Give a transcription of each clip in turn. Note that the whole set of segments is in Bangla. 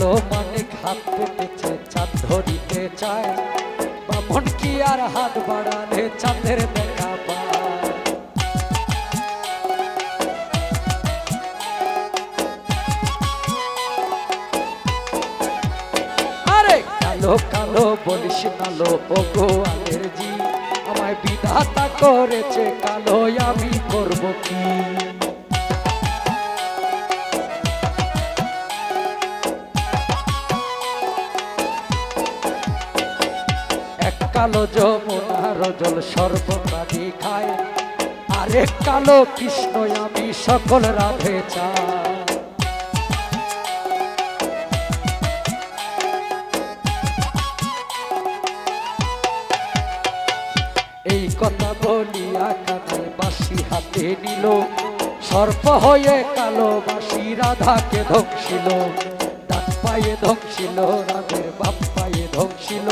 এলো মানে ঘাত পেটেছে চাঁদ ধরিতে চায়। বামন কি আর হাত বাড়ালে চাঁদের দেখা পায়? কালো কালো বলিস কালো ওগো আলের জি আমায় বিধাতা করেছে কালো আমি করব কি? কালো যমুনার জল সর্বনাদি খায়। আরেক কালো কৃষ্ণ, আমি সকল রাধে চাই। এই কথা বলিয়া কানে বাসি হাতে নিল। সর্প হয়ে কালো বাসি রাধাকে ধ্বংসিল ডাক পায়ে ধ্বংসিল রাধের বাপ পায়ে ধ্বংসিল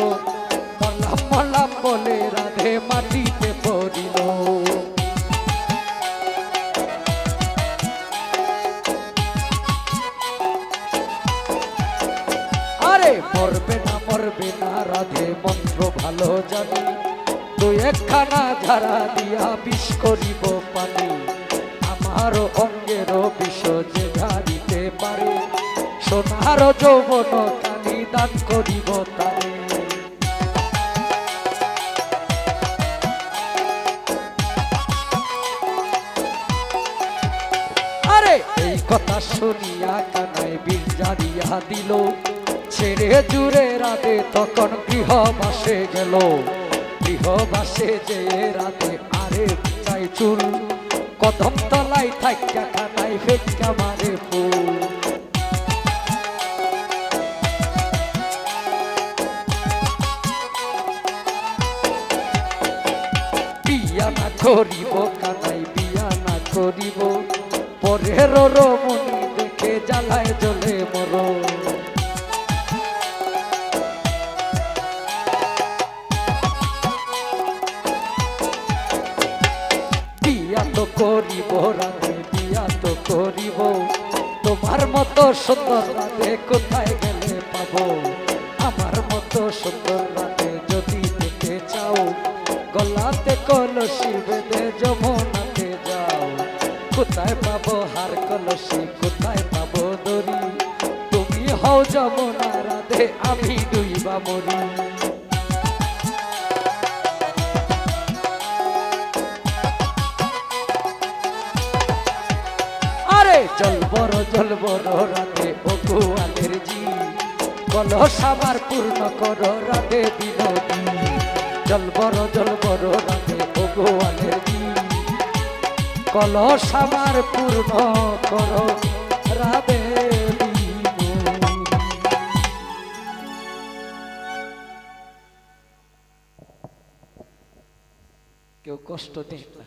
মরবে না মরবে না, রাধে মন্ত্র ভালো জানি। তুই একখানা ঝাড়া দিয়া বিষ করিব পানি। আমার অঙ্গের বিষ যে ঝাড়িতে পারে। সোনার যৌবন কানি দান করিব আরে, এই কথা শুনিয়া কানাই বীর জারিয়া দিল। ছেড়ে জুড়ে রাতে তখন গৃহ গৃহবাসে গেল। গৃহ গৃহবাসে যে রাতে আরে চাই চুল। কদম তলাই থাকা কানাই ফেটকা মারে ফুল। না করিব, কানাই বিয়া না করিব। পরের রমণী দেখে জ্বালায় জ্বলে মর তো করিব রাধে বিয়া তো করিব। তোমার মতো সুন্দর রাধে কোথায় গেলে পাবো? আমার মতো সুন্দর রাধে যদি দেখতে চাও, গলাতে কলসি বেঁধে যমুনাতে যাও। কোথায় পাবো হার কলসি, কোথায় পাবো দড়ি? তুমি হও যমুনা রাধে, আমি ডুইবা মরি জল বড় জল বড় রাতে ভগবানের জি। কলস আমার পূর্ণ কর রাতে বিনোদী জল বড় জল বড় রাতে ভগবানের জি। কলস আমার পূর্ণ কর রাধে কেউ কষ্ট না।